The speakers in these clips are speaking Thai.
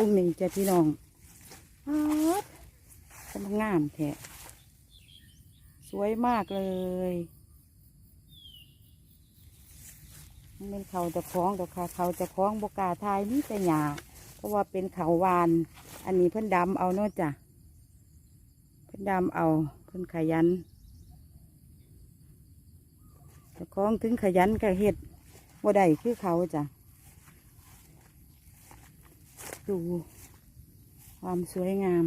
ตรงนี้จ้ะพี่น้องสมงามแท้สวยมากเลยมันเป็นเขาจะคล้องดอกค่ะเขาจะคล้องบกาทายนี่แต่หยาเพราะว่าเป็นเขาวาน อันนี้เพิ่นดำเอาเนาะจ้ะเพิ่นดำเอาเพิ่นขยันจะคล้องถึงขยันก็เฮ็ดบ่ได้คือเขาจ้ะ ดูความสวยงาม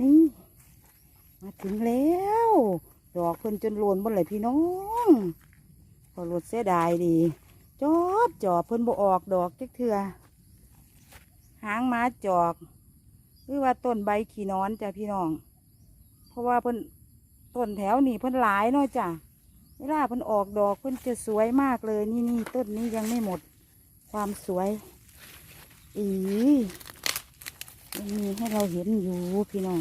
นี่ มาถึงแล้ว ดอกเพิ่นจนโลนบนเลยพี่น้องพอรถเสียดายดี จอบจอบเพิ่นบ่ออกดอกจักเถื่อหางม้าจอกหรือว่าต้นใบขี้นอนจ้ะพี่น้อง เพราะว่าเพิ่นต้นแถวนี่เพิ่นหลายเนาะจ้ะเวลาเพิ่นออกดอกเพิ่นจะสวยมากเลย นี่นี่ต้นนี้ยังไม่หมด ความสวย อียังมีให้เราเห็นอยู่พี่น้อง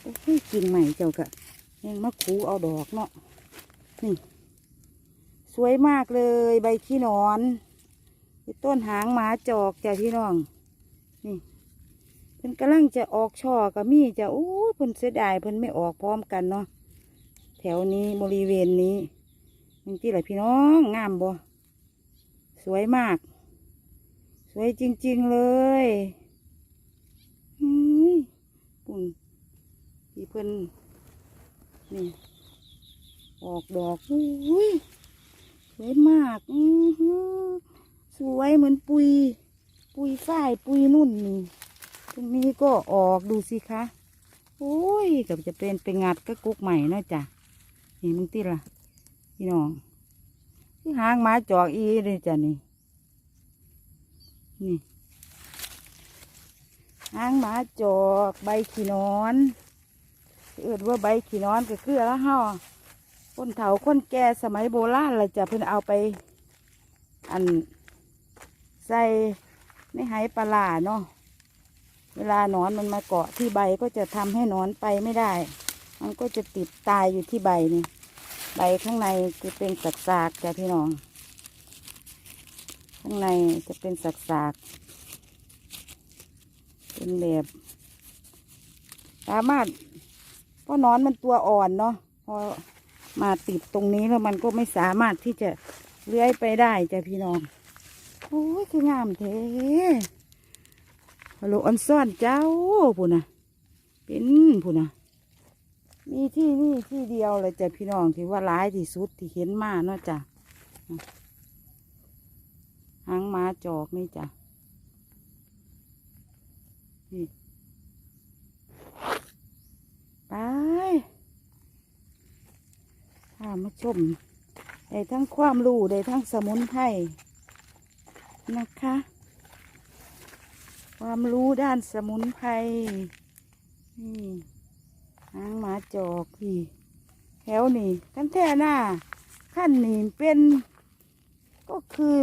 โอ้ยกินใหม่เจ้ากะยังมะคูเอาดอกเนาะนี่สวยมากเลยใบขี้นอนต้นหางหมาจอกจ้ะพี่น้อง นี่เพิ่นกำลังจะออกช่อกับมีจ้ะโอ้เพิ่นเสียดายเพิ่นไม่ออกพร้อมกันเนาะแถวนี้บริเวณนี้นี่ที่ไหนพี่น้องงามบ่สวยมาก วยจริง ๆ เลยอุ่นที่เพิ่นนี่ออกดอกอุ้ยสวยมากสวยเหมือนปุย ปุยฝ้ายปุยนุ่นนี่ตรงนี้ก็ออกดูสิคะโอ้ยกับจะเป็นเป็นงัดก็กุกใหม่เนาะจ้ะนี่มึงติละพี่น้องที่หางมาจอกอีเลยจ้ะนี่ นี่หางหมาจอกใบขี้นอนเอิดว่าใบขี้นอนก็คือแล้วเฮาคนเฒ่าคนแก่สมัยโบราณเราจะเพิ่นเอาไป อันใส่ในไหปลาเนาะเวลานอนมันมาเกาะที่ใบก็จะทำให้นอนไปไม่ได้ มันก็จะติดตายอยู่ที่ใบนี่ ใบข้างในจะเป็นสากๆจ้ะพี่น้อง ข้างในจะเป็นสักสากๆเป็นแบบสามารถเพราะนอนมันตัวอ่อนเนาะพอมาติดตรงนี้แล้วมันก็ไม่สามารถที่จะเลื้อยไปได้จ้ะพี่น้องโอ้ยคืองามเทฮัลโหลออนซ่อนเจ้าผู้นะเป็นผู้นะมีที่นี่ที่เดียวเลยจ้ะพี่น้องที่ว่าร้ายที่สุดที่เห็นมาเนาะจ้ะ หางม้าจอกนี่จ้ะนี่ไปถ้ามาชมได้ทั้งความรู้ได้ทั้งสมุนไพรนะคะ ความรู้ด้านสมุนไพรนี่หางหมาจอกพี่ แถวนี่กันแท่หน้าขั้นนี่เป็นก็คือ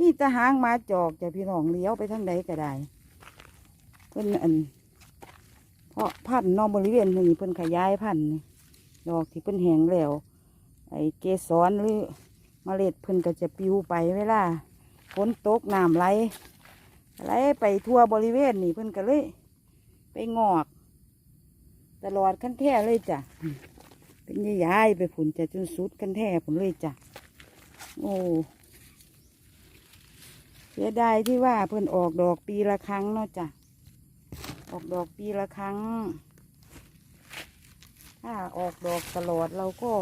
นี่ตะหางมาจอกจะพี่น้องเลี้ยวไปทางใดก็ได้เพิ่นอัน เพราะพันธุ์นอกบริเวณนี้เพิ่นขยายพันธุ์ดอกที่เพิ่นแห้งแล้ว ไอ้เกสรหรือเมล็ดเพิ่นก็จะปิวไปเวลาฝนตกน้ำไหลไหลไปทั่วบริเวณนี่เพิ่นก็เลย ไปงอก ตลอดขั้นแท้เลยจ้ะเป็นย้ายไปผุนจะจนสุดขั้นแท้ผุนเลยจ้ะโอ้ เสียดายที่ว่าเพิ่นออกดอกปีละครั้งเนาะจ้ะ ออกดอกปีละครั้ง ถ้าออกดอกตลอดเราก็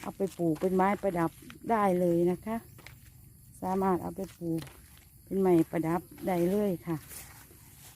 เอาไปปลูกเป็นไม้ประดับได้เลยนะคะ สามารถเอาไปปลูกเป็นไม้ประดับได้เลยค่ะ